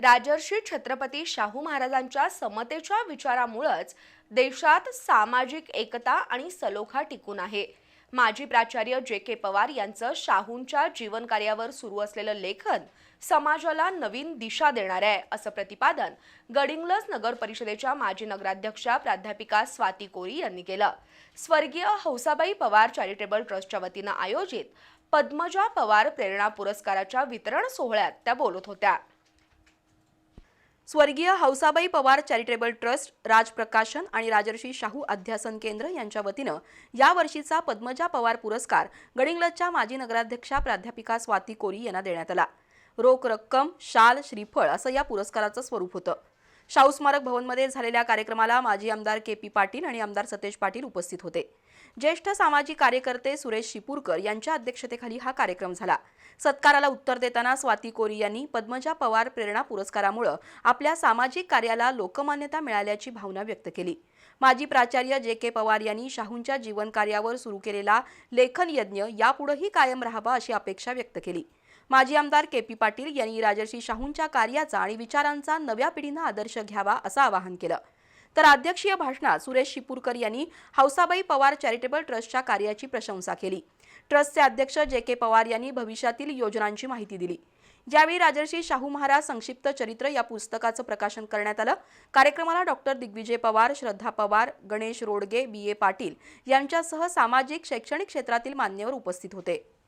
राजर्षी छत्रपती शाहू महाराजांच्या समतेच्या विचारामुळंच देशात सामाजिक एकता आणि सलोखा टिकून आहे. माजी प्राचार्य जे के पवार यांचं शाहूंच्या जीवनकार्यावर सुरू असलेलं लेखन समाजाला नवीन दिशा देणार आहे असं प्रतिपादन गडिंग्लज नगर परिषदेच्या माजी नगराध्यक्षा प्राध्यापिका स्वाती कोरी यांनी केलं. स्वर्गीय हौसाबाई पवार चॅरिटेबल ट्रस्टच्या वतीनं आयोजित पद्मजा पवार प्रेरणा पुरस्काराच्या वितरण सोहळ्यात त्या बोलत होत्या. स्वर्गीय हौसाबाई पवार चॅरिटेबल ट्रस्ट राज प्रकाशन आणि राजर्षी शाहू अध्यासन केंद्र यांच्या वतीनं यावर्षीचा पद्मजा पवार पुरस्कार गडिंग्लजच्या माजी नगराध्यक्षा प्राध्यापिका स्वाती कोरी यांना देण्यात आला. रोख रक्कम शाल श्रीफळ असं या पुरस्काराचं स्वरूप होतं. शाहू स्मारक भवनमध्ये झालेल्या कार्यक्रमाला माजी आमदार के पी पाटील आणि आमदार सतेज पाटील उपस्थित होते. ज्येष्ठ सामाजिक कार्यकर्ते सुरेश शिपूरकर यांच्या अध्यक्षतेखाली हा कार्यक्रम झाला. सत्काराला उत्तर देताना स्वाती कोरी यांनी पद्मजा पवार प्रेरणा पुरस्कारामुळे आपल्या सामाजिक कार्याला लोकमान्यता मिळाल्याची भावना व्यक्त केली. माजी प्राचार्य जे के पवार यांनी शाहूंच्या जीवनकार्यावर सुरू केलेला लेखन यज्ञ यापुढेही कायम राहावा अशी अपेक्षा व्यक्त केली. माजी आमदार के पी पाटील यांनी राजर्षी शाहूंच्या कार्याचा आणि विचारांचा नव्या पिढीनं आदर्श घ्यावा असं आवाहन केलं. तर अध्यक्षीय भाषणात सुरेश शिपूरकर यांनी हौसाबाई पवार चॅरिटेबल ट्रस्टच्या कार्याची प्रशंसा केली. ट्रस्टचे अध्यक्ष जे के पवार यांनी भविष्यातील योजनांची माहिती दिली. यावेळी राजर्षी शाहू महाराज संक्षिप्त चरित्र या पुस्तकाचं प्रकाशन करण्यात आलं कार्यक्रमाला doctor Digvijay Pawar Shraddha Pawar Ganesh Rodge B. A. Patil यांच्यासह सामाजिक शैक्षणिक क्षेत्रातील मान्यवर उपस्थित होते.